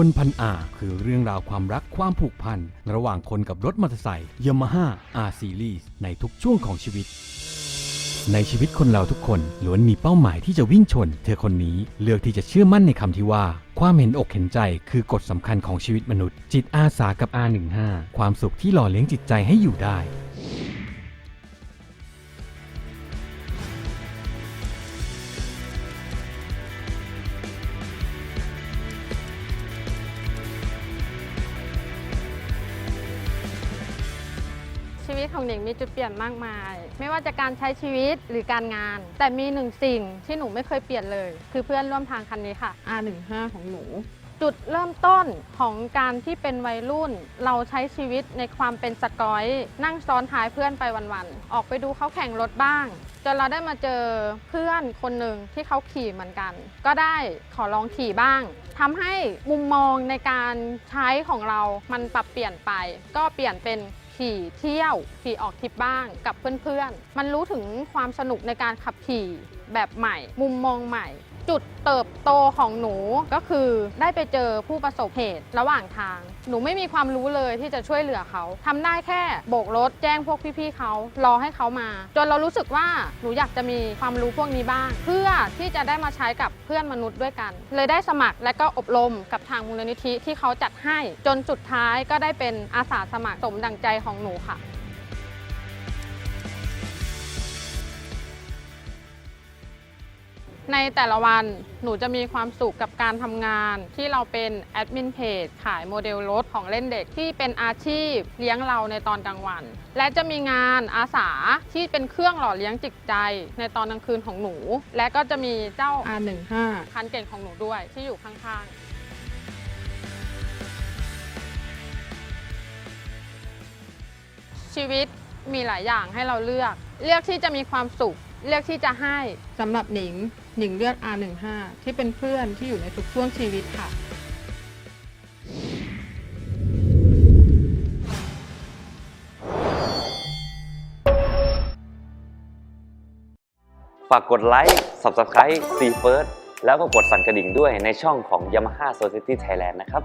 คนพันอาคือเรื่องราวความรักความผูกพัน ระหว่างคนกับรถมอเตอร์ไซค์ยามาฮ่า R Series ในทุกช่วงของชีวิต ในชีวิตคนเราทุกคนล้วนมีเป้าหมายที่จะวิ่งชน เธอคนนี้เลือกที่จะเชื่อมั่นในคำที่ว่า ความเห็นอกเห็นใจคือกฎสำคัญของชีวิตมนุษย์ จิตอาสากับ R15 ความสุขที่หล่อเลี้ยงจิตใจให้อยู่ได้ ชีวิตของหนิงมีจุดเปลี่ยนมากมาย ไม่ว่าจะการใช้ชีวิตหรือการงาน แต่มีหนึ่งสิ่งที่หนูไม่เคยเปลี่ยนเลย คือเพื่อนร่วมทางคันนี้ค่ะ R15 ของหนู จุดเริ่มต้นของการที่เป็นวัยรุ่น เราใช้ชีวิตในความเป็นสกอย นั่งซ้อนท้ายเพื่อนไปวันๆ ออกไปดูเขาแข่งรถบ้าง จนเราได้มาเจอเพื่อนคนหนึ่งที่เขาขี่เหมือนกัน ก็ได้ขอลองขี่บ้างทำให้มุมมองในการใช้ของเรามันปรับเปลี่ยนไป ก็เปลี่ยนเป็น ขี่เที่ยว ขี่ออกทริปบ้างกับเพื่อนๆ มันรู้ถึงความสนุกในการขับขี่แบบใหม่ มุมมองใหม่ จุดเติบโตของหนูก็คือได้ไปเจอผู้ประสบเหตุระหว่างทาง หนูไม่มีความรู้เลยที่จะช่วยเหลือเขาทำได้แค่โบกรถแจ้งพวกพี่ๆเขารอให้เขามา จนเรารู้สึกว่าหนูอยากจะมีความรู้พวกนี้บ้าง เพื่อที่จะได้มาใช้กับเพื่อนมนุษย์ด้วยกัน เลยได้สมัครและก็อบรมกับทางมูลนิธิที่เขาจัดให้ จนสุดท้ายก็ได้เป็นอาสาสมัครสมดังใจของหนูค่ะ ในแต่ละวันหนูจะมีความสุขกับการทำงานที่เราเป็นแอดมินเพจขายโมเดลรถของเล่นเด็กที่เป็นอาชีพเลี้ยงเราในตอนกลางวัน และจะมีงานอาสาที่เป็นเครื่องหล่อเลี้ยงจิตใจในตอนกลางคืนของหนู และก็จะมีเจ้า R15 คันเก่งของหนูด้วยที่อยู่ข้างๆชีวิตมีหลายอย่างให้เราเลือก เลือกที่จะมีความสุข เลือกที่จะให้สำหรับหนิง หนิงเลือก R15 ที่เป็นเพื่อนที่อยู่ในทุกช่วงชีวิตค่ะ ฝากกดไลค์ Subscribe ซีเฟิร์สแล้วก็กดสั่นกระดิ่งด้วยในช่องของ Yamaha Society Thailand นะครับ